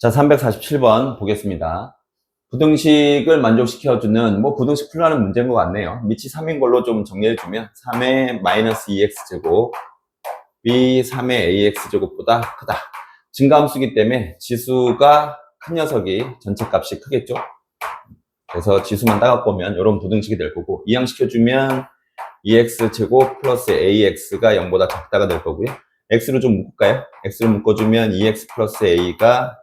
자, 347번 보겠습니다. 부등식을 만족시켜주는, 뭐, 부등식 풀라는 문제인 것 같네요. 밑이 3인 걸로 좀 정리해주면, 3의 마이너스 2x제곱, b 3의 ax제곱보다 크다. 증가함수기 때문에 지수가 큰 녀석이 전체 값이 크겠죠? 그래서 지수만 따갖고 오면 이런 부등식이 될 거고, 이항시켜주면 2x제곱 플러스 ax가 0보다 작다가 될 거고요. x로 좀 묶을까요? x를 묶어주면 2x 플러스 a가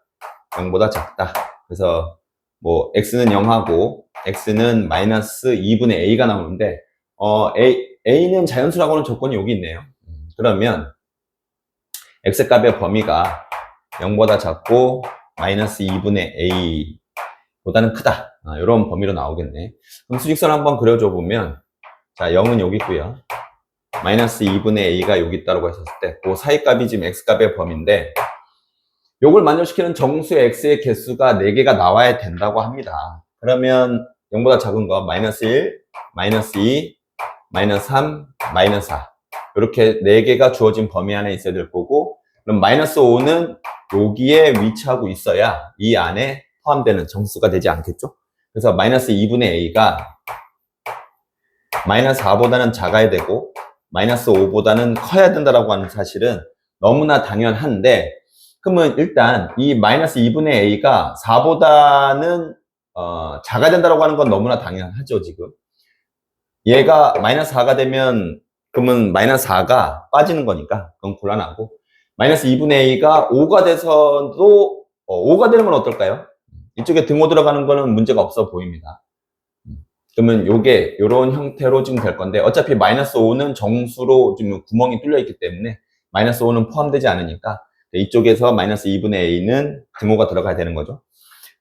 0보다 작다. 그래서 뭐 x는 0하고 x는 마이너스 2분의 a가 나오는데 어 a a는 자연수라고 하는 조건이 여기 있네요. 음, 그러면 x 값의 범위가 0보다 작고 마이너스 2분의 a보다는 크다. 아, 이런 범위로 나오겠네. 그럼 수직선 한번 그려줘 보면 자 0은 여기 있고요. 마이너스 2분의 a가 여기 있다고 했었을 때, 그 사이 값이 지금 x 값의 범위인데, 요걸 만족시키는 정수 x의 개수가 4개가 나와야 된다고 합니다. 그러면 0보다 작은 거, 마이너스 1, 마이너스 2, 마이너스 3, 마이너스 4. 이렇게 4개가 주어진 범위 안에 있어야 될 거고, 그럼 마이너스 5는 여기에 위치하고 있어야 이 안에 포함되는 정수가 되지 않겠죠? 그래서 마이너스 2분의 a가 마이너스 4보다는 작아야 되고, 마이너스 5보다는 커야 된다라고 하는 사실은 너무나 당연한데, 그러면 일단 이 마이너스 2분의 a가 4보다는 어, 작아야 된다라고 하는 건 너무나 당연하죠, 지금. 얘가 마이너스 4가 되면, 그러면 마이너스 4가 빠지는 거니까, 그건 곤란하고, 마이너스 2분의 a가 5가 돼서도, 어, 5가 되는 건 어떨까요? 이쪽에 등호 들어가는 거는 문제가 없어 보입니다. 그러면 요게 요런 형태로 지금 될 건데 어차피 마이너스 5는 정수로 지금 구멍이 뚫려 있기 때문에 마이너스 5는 포함되지 않으니까 이쪽에서 마이너스 2분의 a는 등호가 들어가야 되는 거죠.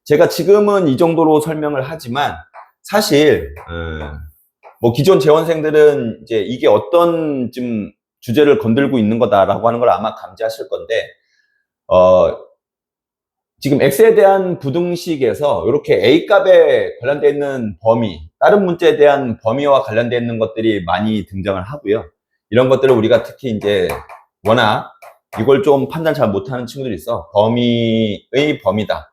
제가 지금은 이 정도로 설명을 하지만 사실 음, 뭐 기존 재원생들은 이제 이게 어떤 지금 주제를 건들고 있는 거다라고 하는 걸 아마 감지하실 건데 어 지금 x에 대한 부등식에서 이렇게 a 값에 관련되어 있는 범위, 다른 문제에 대한 범위와 관련되어 있는 것들이 많이 등장을 하고요. 이런 것들을 우리가 특히 이제 워낙 이걸 좀 판단 잘 못하는 친구들이 있어. 범위의 범위다.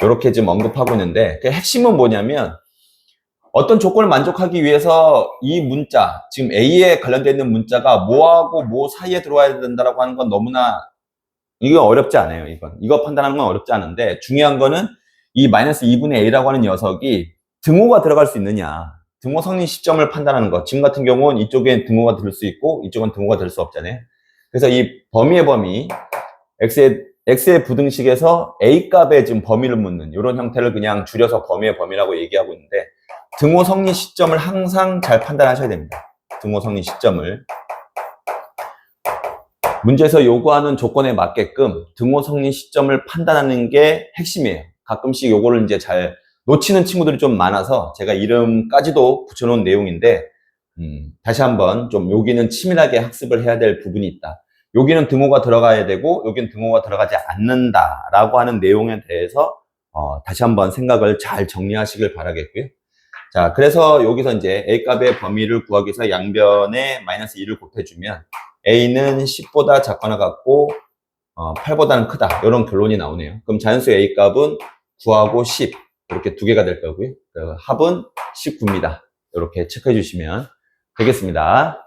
이렇게 지금 언급하고 있는데 그 핵심은 뭐냐면 어떤 조건을 만족하기 위해서 이 문자, 지금 A에 관련되어 있는 문자가 뭐하고 뭐 사이에 들어와야 된다라고 하는 건 너무나 이거 어렵지 않아요, 이건. 이거 판단하는 건 어렵지 않은데, 중요한 거는 이 마이너스 2분의 a라고 하는 녀석이 등호가 들어갈 수 있느냐. 등호 성립 시점을 판단하는 것. 지금 같은 경우는 이쪽에 등호가 들 수 있고, 이쪽은 등호가 들수 없잖아요. 그래서 이 범위의 범위, x의, x의 부등식에서 a 값의 지금 범위를 묻는 이런 형태를 그냥 줄여서 범위의 범위라고 얘기하고 있는데, 등호 성립 시점을 항상 잘 판단하셔야 됩니다. 등호 성립 시점을. 문제에서 요구하는 조건에 맞게끔 등호 성립 시점을 판단하는 게 핵심이에요. 가끔씩 요거를 이제 잘 놓치는 친구들이 좀 많아서 제가 이름까지도 붙여놓은 내용인데, 음, 다시 한번 좀 여기는 치밀하게 학습을 해야 될 부분이 있다. 여기는 등호가 들어가야 되고, 여기는 등호가 들어가지 않는다라고 하는 내용에 대해서 어, 다시 한번 생각을 잘 정리하시길 바라겠고요. 자, 그래서 여기서 이제 A 값의 범위를 구하기 위해서 양변에 마이너스 2를 곱해주면 A는 10보다 작거나 같고 어, 8보다는 크다. 이런 결론이 나오네요. 그럼 자연수 A 값은 9하고 10 이렇게 두 개가 될 거고요. 그 합은 19입니다. 이렇게 체크해 주시면 되겠습니다.